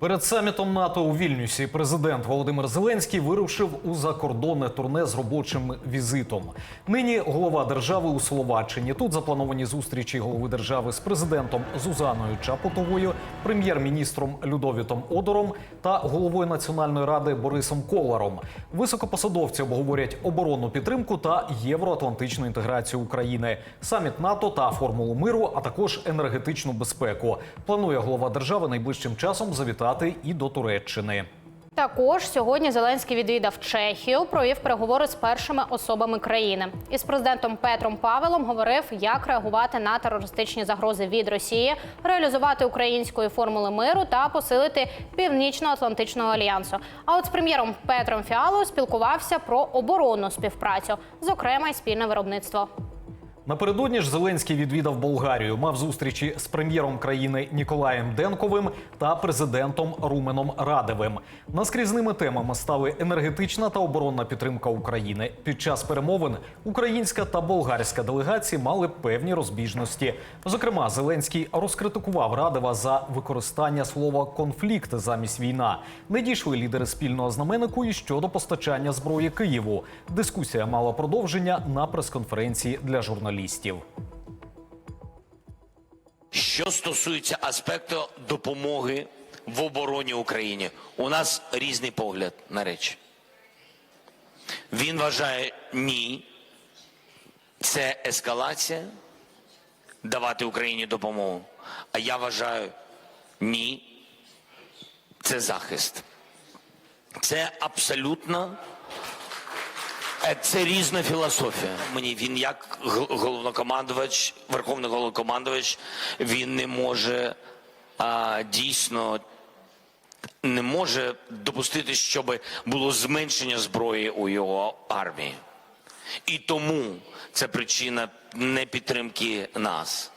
Перед самітом НАТО у Вільнюсі президент Володимир Зеленський вирушив у закордонне турне з робочим візитом. Нині голова держави у Словаччині. Тут заплановані зустрічі голови держави з президентом Зузаною Чапутовою, прем'єр-міністром Людовітом Одором та головою Національної ради Борисом Коларом. Високопосадовці обговорять оборонну підтримку та євроатлантичну інтеграцію України, саміт НАТО та формулу миру, а також енергетичну безпеку. Планує голова держави найближчим часом завітати і до Туреччини. Також сьогодні Зеленський відвідав Чехію, провів переговори з першими особами країни. Із президентом Петром Павелом говорив, як реагувати на терористичні загрози від Росії, реалізувати української формули миру та посилити північно-атлантичного альянсу. А от з прем'єром Петром Фіалою спілкувався про оборонну співпрацю, зокрема й спільне виробництво. Напередодні ж Зеленський відвідав Болгарію, мав зустрічі з прем'єром країни Ніколаєм Денковим та президентом Руменом Радевим. Наскрізними темами стали енергетична та оборонна підтримка України. Під час перемовин українська та болгарська делегації мали певні розбіжності. Зокрема, Зеленський розкритикував Радева за використання слова конфлікт замість війна. Не дійшли лідери спільного знаменнику і щодо постачання зброї Києву. Дискусія мала продовження на прес-конференції для журналістів. Що стосується аспекту допомоги в обороні Україні, у нас різний погляд на речі. Він вважає ні. Це ескалація давати Україні допомогу. А я вважаю ні. Це захист. Це абсолютно Це різна філософія. Мені він як головнокомандувач, верховний головнокомандувач, він не може а, дійсно не може допустити, щоб було зменшення зброї у його армії. І тому це причина непідтримки нас.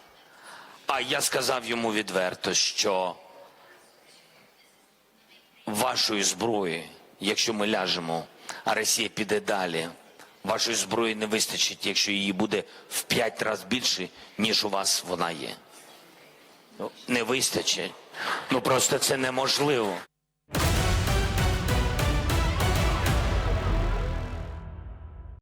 А я сказав йому відверто, що вашої зброї, якщо ми ляжемо, а Росія піде далі, вашої зброї не вистачить, якщо її буде в п'ять разів більше, ніж у вас вона є. Ну, Не вистачить. Ну просто це неможливо.